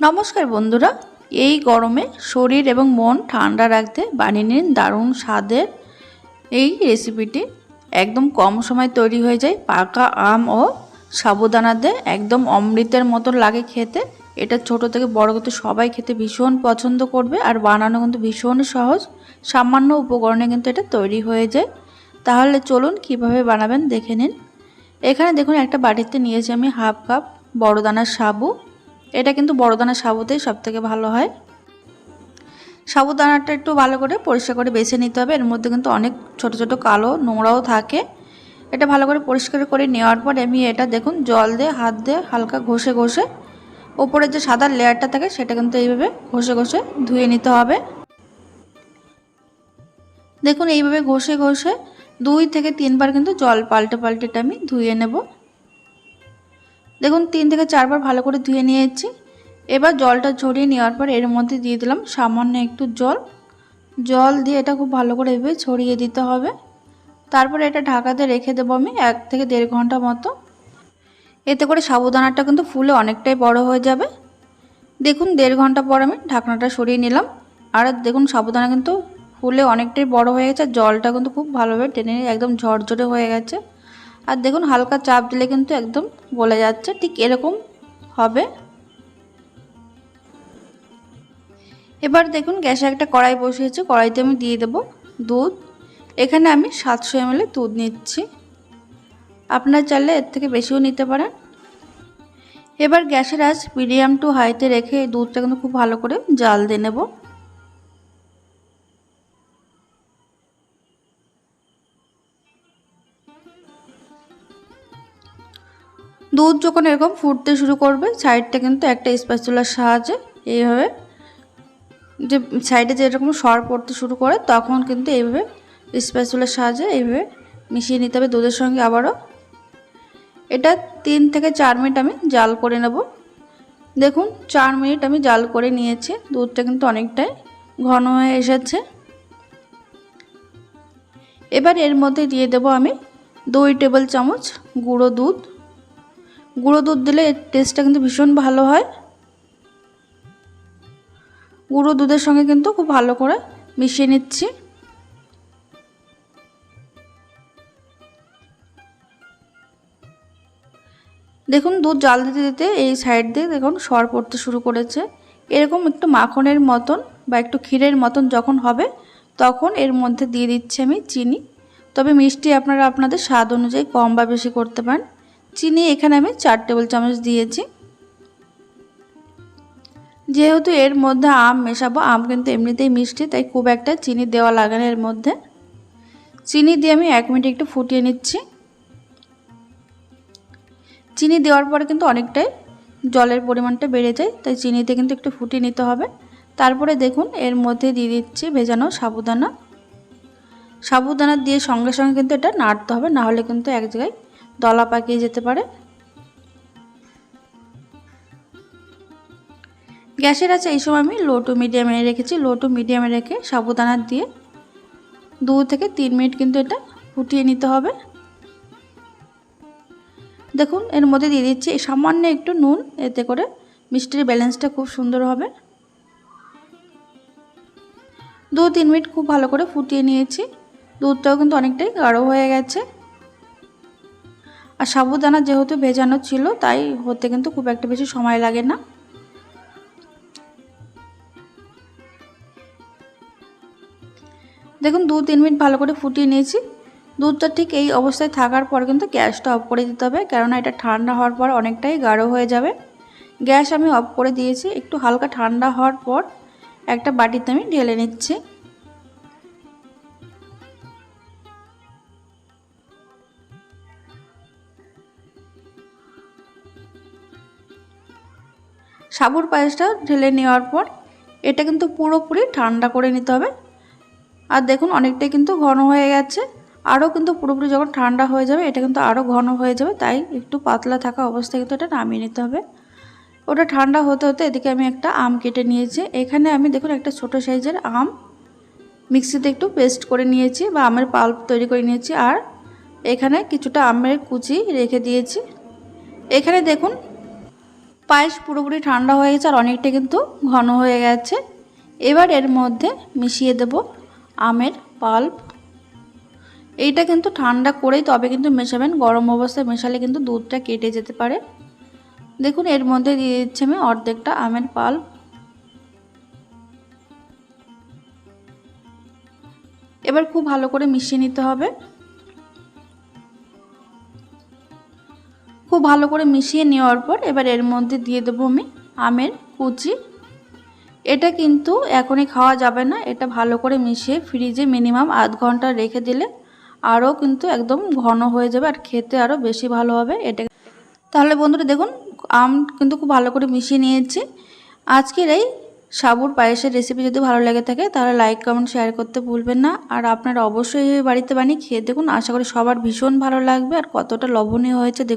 নমস্কার বন্ধুরা, এই গরমে শরীর এবং মন ঠান্ডা রাখতে বানিয়ে নিন দারুণ স্বাদের এই রেসিপিটি একদম কম সময় তৈরি হয়ে যায়, পাকা আম ও সাবুদানা দিয়ে। একদম অমৃতের মতো লাগে খেতে। এটা ছোট থেকে বড় কিন্তু সবাই খেতে ভীষণ পছন্দ করবে আর বানানো কিন্তু ভীষণ সহজ। সামান্য উপকরণে কিন্তু এটা তৈরি হয়ে যায়। তাহলে চলুন কীভাবে বানাবেন দেখে নিন। এখানে দেখুন, একটা বাটিতে নিয়েছি আমি হাফ কাপ বড় দানার সাবু। এটা কিন্তু বড় দানার সাবুতেই সবথেকে ভালো হয়। সাবুদানাটা একটু ভালো করে পরিষ্কার করে বেছে নিতে হবে। এর মধ্যে কিন্তু অনেক ছোট ছোট কালো নোংরাও থাকে। এটা ভালো করে পরিষ্কার করে নেওয়ার পর আমি এটা দেখুন জল দিয়ে, হাত দিয়ে হালকা ঘষে ঘষে ওপরের যে সাদা লেয়ারটা থাকে সেটা কিন্তু এইভাবে ঘষে ঘষে ধুয়ে নিতে হবে। দেখুন এইভাবে ঘষে ঘষে দুই থেকে তিনবার কিন্তু জল পাল্টে পাল্টেটা আমি ধুয়ে নেব। দেখুন, তিন থেকে চারবার ভালো করে ধুয়ে নিয়েছি। এবার জলটা ঝরিয়ে নেওয়ার পর এর মধ্যে দিয়ে দিলাম সামান্য একটু জল। জল দিয়ে এটা খুব ভালো করে এভাবে ছড়িয়ে দিতে হবে। তারপরে এটা ঢাকাতে রেখে দেবো আমি এক থেকে দেড় ঘণ্টা মতো। এতে করে সাবুদানাটা কিন্তু ফুলে অনেকটাই বড় হয়ে যাবে। দেখুন, দেড় ঘণ্টা পর আমি ঢাকনাটা সরিয়ে নিলাম। আর দেখুন, সাবুদানা কিন্তু ফুলে অনেকটাই বড় হয়ে গেছে। জলটা কিন্তু খুব ভালোভাবে টেনে একদম ঝরঝরে হয়ে গেছে। আর দেখুন, হালকা চাপ দিলে কিন্তু একদম গলে যাচ্ছে। ঠিক এরকম হবে। এবার দেখুন, গ্যাসে একটা কড়াই বসিয়েছি, কড়াইতে আমি দিয়ে দেব দুধ। এখানে আমি সাতশো এমএল দুধ নিচ্ছি। আপনার চাইলে এর থেকে বেশিও নিতে পারেন। এবার গ্যাসের আজ মিডিয়াম টু হাইতে রেখে দুধটা কিন্তু খুব ভালো করে জাল দিয়ে নেব। দুধ যখন এরকম ফুটতে শুরু করবে সাইডটা কিন্তু একটা স্প্যাচুলার সাহায্যে এইভাবে যে সাইডে যেরকম সর পড়তে শুরু করে, তখন কিন্তু এইভাবে স্প্যাচুলার সাহায্যে এইভাবে মিশিয়ে নিতে হবে দুধের সঙ্গে আবারও। এটা তিন থেকে চার মিনিট আমি জাল করে নেব। দেখুন, চার মিনিট আমি জাল করে নিয়েছি, দুধটা কিন্তু অনেকটাই ঘন হয়ে এসেছে। এবার এর মধ্যে দিয়ে দেব আমি দুই টেবিল চামচ গুঁড়ো দুধ। গুঁড়ো দুধ দিলে এর টেস্টটা কিন্তু ভীষণ ভালো হয়। গুঁড়ো দুধের সঙ্গে কিন্তু খুব ভালো করে মিশিয়ে নিচ্ছি। দেখুন, দুধ জাল দিতে দিতে এই সাইড দিয়ে দেখুন সর পড়তে শুরু করেছে। এরকম একটু মাখনের মতন বা একটু ক্ষীরের মতন যখন হবে, তখন এর মধ্যে দিয়ে দিচ্ছি আমি চিনি। তবে মিষ্টি আপনারা আপনাদের স্বাদ অনুযায়ী কম বা বেশি করতে পারেন। চিনি এখানে আমি চার টেবিল চামচ দিয়েছি। যেহেতু এর মধ্যে আম মেশাবো, আম কিন্তু এমনিতেই মিষ্টি, তাই খুব একটা চিনি দেওয়া লাগে না এর মধ্যে। চিনি দিয়ে আমি এক মিনিট একটু ফুটিয়ে নিচ্ছি। চিনি দেওয়ার পরে কিন্তু অনেকটাই জলের পরিমাণটা বেড়ে যায়, তাই চিনিতে কিন্তু একটু ফুটিয়ে নিতে হবে। তারপরে দেখুন, এর মধ্যে দিয়ে দিচ্ছি ভেজানো সাবুদানা। সাবুদানা দিয়ে সঙ্গে সঙ্গে কিন্তু এটা নাড়তে হবে নাহলে কিন্তু এক জায়গায় দলা পাকিয়ে যেতে পারে? গ্যাসের আছে এই সময় আমি লো টু মিডিয়ামে রেখেছি। লো টু মিডিয়ামে রেখে সাবুদানা দিয়ে দু থেকে তিন মিনিট কিন্তু এটা ফুটিয়ে নিতে হবে। দেখুন, এর মধ্যে দিয়ে দিচ্ছি সামান্য একটু নুন, এতে করে মিষ্টির ব্যালেন্সটা খুব সুন্দর হবে। দু তিন মিনিট খুব ভালো করে ফুটিয়ে নিয়েছি। দুধটাও কিন্তু অনেকটাই গাঢ় হয়ে গেছে। আর সাবুদানা যেহেতু ভেজানো ছিল, তাই হতে কিন্তু খুব একটা বেশি সময় লাগে না। দেখুন, দু তিন মিনিট ভালো করে ফুটিয়ে নিয়েছি। দুধটা ঠিক এই অবস্থায় থাকার পর কিন্তু গ্যাসটা অফ করে দিতে হবে, কেননা এটা ঠান্ডা হওয়ার পর অনেকটাই গাঢ় হয়ে যাবে। গ্যাস আমি অফ করে দিয়েছি, একটু হালকা ঠান্ডা হওয়ার পর একটা বাটিতে আমি ঢেলে নিচ্ছি। সাবুর পায়েসটা ঢেলে নেওয়ার পর এটা কিন্তু পুরোপুরি ঠান্ডা করে নিতে হবে। আর দেখুন, অনেকটাই কিন্তু ঘন হয়ে গেছে। আরও কিন্তু পুরোপুরি যখন ঠান্ডা হয়ে যাবে, এটা কিন্তু আরও ঘন হয়ে যাবে, তাই একটু পাতলা থাকা অবস্থায় কিন্তু এটা নামিয়ে নিতে হবে। ওটা ঠান্ডা হতে হতে এদিকে আমি একটা আম কেটে নিয়েছি। এখানে আমি দেখুন, একটা ছোট সাইজের আম মিক্সিতে একটু পেস্ট করে নিয়েছি বা আমের পাল্প তৈরি করে নিয়েছি। আর এখানে কিছুটা আমের কুচি রেখে দিয়েছি। এখানে দেখুন পায়েস পুরোপুরি ঠান্ডা হয়ে গেছে আর অনেকটা কিন্তু ঘন হয়ে গেছে। এবার এর মধ্যে মিশিয়ে দেব আমের পাল্প। এইটা কিন্তু ঠান্ডা করেই তবে কিন্তু মেশাবেন, গরম অবস্থায় মেশালে কিন্তু দুধটা কেটে যেতে পারে। দেখুন, এর মধ্যে দিয়ে দিচ্ছি আমি অর্ধেকটা আমের পাল্প। এবার খুব ভালো করে মিশিয়ে নিতে হবে। খুব ভালো করে মিশিয়ে নেওয়ার পর এবার এর মধ্যে দিয়ে দেবো আমি আমের কুচি। এটা কিন্তু এখনই খাওয়া যাবে না, এটা ভালো করে মিশিয়ে ফ্রিজে মিনিমাম আধ ঘণ্টা রেখে দিলে আরও কিন্তু একদম ঘন হয়ে যাবে আর খেতে আরও বেশি ভালো হবে এটা। তাহলে বন্ধুরা দেখুন, আম কিন্তু খুব ভালো করে মিশিয়ে নিয়েছি। আজকের এই সাবুর পায়েসের রেসিপি যদি ভালো লেগে থাকে তাহলে লাইক কমেন্ট শেয়ার করতে ভুলবেন না। আর আপনারা অবশ্যই বাড়িতে বানিয়ে খেয়ে দেখুন, আশা করি সবার ভীষণ ভালো লাগবে আর কতটা লবণীয় হয়েছে দেখুন।